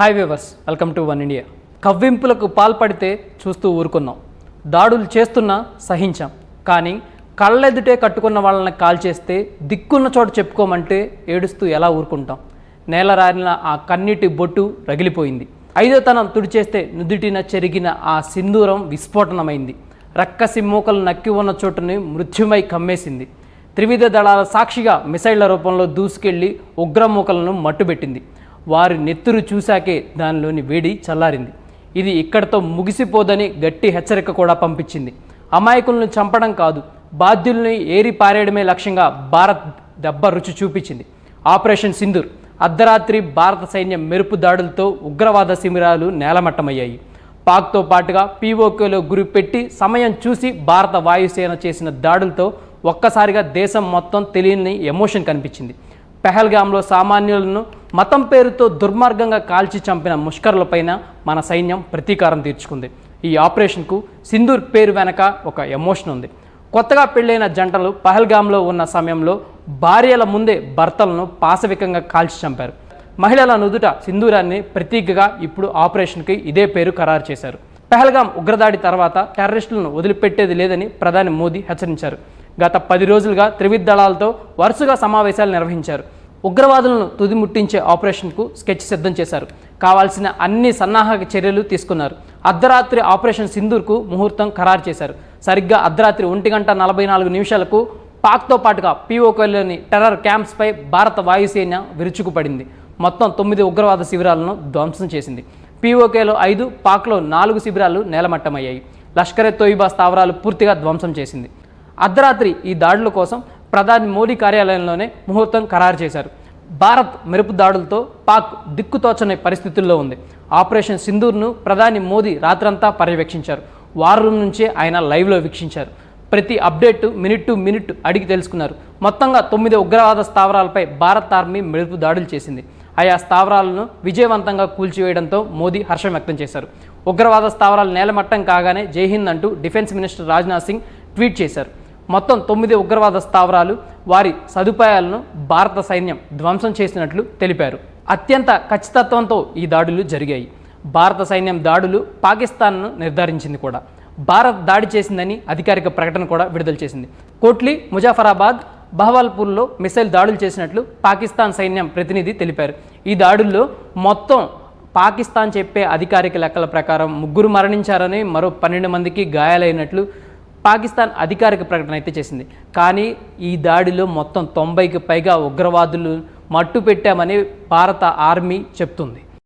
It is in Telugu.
Hi viewers welcome to one India. కవ్వింపులకు పాల్పడితే చూస్తూ ఊరుకున్నాం. దాడులు చేస్తున్నా సహించాం. కానీ కళ్ళెదుటే కట్టుకున్న వాళ్ళని కాల్ చేస్తే దిక్కున్న చోట చెప్పుకోమంటే ఏడుస్తూ ఎలా ఊరుకుంటాం? నేలరారిన ఆ కన్నీటి బొట్టు రగిలిపోయింది. ఐదో తనం తుడిచేస్తే నుదుటిన చెరిగిన ఆ సింధూరం విస్ఫోటనమైంది. రక్కసి మూకలు నక్కి ఉన్న చోటుని మృత్యుమై కమ్మేసింది. త్రివిధ దళాల సాక్షిగా మిసైళ్ళ రూపంలో దూసుకెళ్ళి ఉగ్రమూకలను మట్టుబెట్టింది. వారి నెత్తురు చూశాకే దానిలోని వేడి చల్లారింది. ఇది ఇక్కడతో ముగిసిపోదని గట్టి హెచ్చరిక కూడా పంపించింది. అమాయకులను చంపడం కాదు బాధ్యుల్ని ఏరి పారేయడమే లక్ష్యంగా భారత్ దెబ్బ రుచి చూపించింది. ఆపరేషన్ సింధూర్ అర్ధరాత్రి భారత సైన్యం మెరుపు దాడులతో ఉగ్రవాద శిబిరాలు నేలమట్టమయ్యాయి. పాక్తో పాటుగా పీఓకేలో గురిపెట్టి సమయం చూసి భారత వాయుసేన చేసిన దాడులతో ఒక్కసారిగా దేశం మొత్తం తెలియని ఎమోషన్ కనిపించింది. పెహల్గాంలో సామాన్యులను మతం పేరుతో దుర్మార్గంగా కాల్చి చంపిన ముష్కరులపైన మన సైన్యం ప్రతీకారం తీర్చుకుంది. ఈ ఆపరేషన్కు సింధూర్ పేరు వెనక ఒక ఎమోషన్ ఉంది. కొత్తగా పెళ్ళైన జంటలు పహల్గాంలో ఉన్న సమయంలో భార్యల ముందే భర్తలను పాశవికంగా కాల్చి చంపారు. మహిళల నుదుట సింధూరాన్ని ప్రతీకగా ఇప్పుడు ఆపరేషన్కి ఇదే పేరు ఖరారు చేశారు. పెహల్గాం ఉగ్రదాడి తర్వాత టెర్రరిస్టులను వదిలిపెట్టేది లేదని ప్రధాని మోదీ హెచ్చరించారు. గత పది రోజులుగా త్రివిధ దళాలతో వరుసగా సమావేశాలు నిర్వహించారు. ఉగ్రవాదులను తుదిముట్టించే ఆపరేషన్కు స్కెచ్ సిద్ధం చేశారు. కావాల్సిన అన్ని సన్నాహక చర్యలు తీసుకున్నారు. అర్ధరాత్రి ఆపరేషన్ సింధూర్కు ముహూర్తం ఖరారు చేశారు. సరిగ్గా అర్ధరాత్రి ఒంటి గంట నలభై నాలుగు నిమిషాలకు పాక్తో పాటుగా పీఓకేలోని టెర్రర్ క్యాంప్స్పై భారత వాయుసేన విరుచుకుపడింది. మొత్తం తొమ్మిది ఉగ్రవాద శిబిరాలను ధ్వంసం చేసింది. పీఓకేలో ఐదు పాక్లో నాలుగు శిబిరాలు నేలమట్టమయ్యాయి. లష్కరే తోయిబా స్థావరాలు పూర్తిగా ధ్వంసం చేసింది. అర్ధరాత్రి ఈ దాడుల కోసం ప్రధాని మోడీ కార్యాలయంలోనే ముహూర్తం ఖరారు చేశారు. భారత్ మెరుపు దాడులతో పాక్ దిక్కుతోచని పరిస్థితుల్లో ఉంది. ఆపరేషన్ సింధూర్ను ప్రధాని మోదీ రాత్రంతా పర్యవేక్షించారు. వార్ రూమ్ నుంచే ఆయన లైవ్లో వీక్షించారు. ప్రతి అప్డేట్ మినిట్ టు మినిట్ అడిగి తెలుసుకున్నారు. మొత్తంగా తొమ్మిది ఉగ్రవాద స్థావరాలపై భారత్ ఆర్మీ మెరుపు దాడులు చేసింది. ఆయా స్థావరాలను విజయవంతంగా కూల్చివేయడంతో మోదీ హర్షం వ్యక్తం చేశారు. ఉగ్రవాద స్థావరాలు నేలమట్టం కాగానే జైహింద్ అంటూ defence minister Rajnath Singh tweet చేశారు. మొత్తం తొమ్మిది ఉగ్రవాద స్థావరాలు వారి సదుపాయాలను భారత సైన్యం ధ్వంసం చేసినట్లు తెలిపారు. అత్యంత ఖచ్చితత్వంతో ఈ దాడులు జరిగాయి. భారత సైన్యం దాడులు పాకిస్తాన్ను నిర్ధారించింది కూడా. భారత్ దాడి చేసిందని అధికారిక ప్రకటన కూడా విడుదల చేసింది. కోట్లీ ముజాఫరాబాద్ బహవాల్పూర్లో మిసైల్ దాడులు చేసినట్లు పాకిస్తాన్ సైన్యం ప్రతినిధి తెలిపారు. ఈ దాడుల్లో మొత్తం పాకిస్తాన్ చెప్పే అధికారిక లెక్కల ప్రకారం ముగ్గురు మరణించారని మరో పన్నెండు మందికి గాయాలైనట్లు పాకిస్తాన్ అధికారిక ప్రకటన అయితే చేసింది. కానీ ఈ దాడిలో మొత్తం తొంభైకి పైగా ఉగ్రవాదులు మట్టు పెట్టామని భారత ఆర్మీ చెప్తుంది.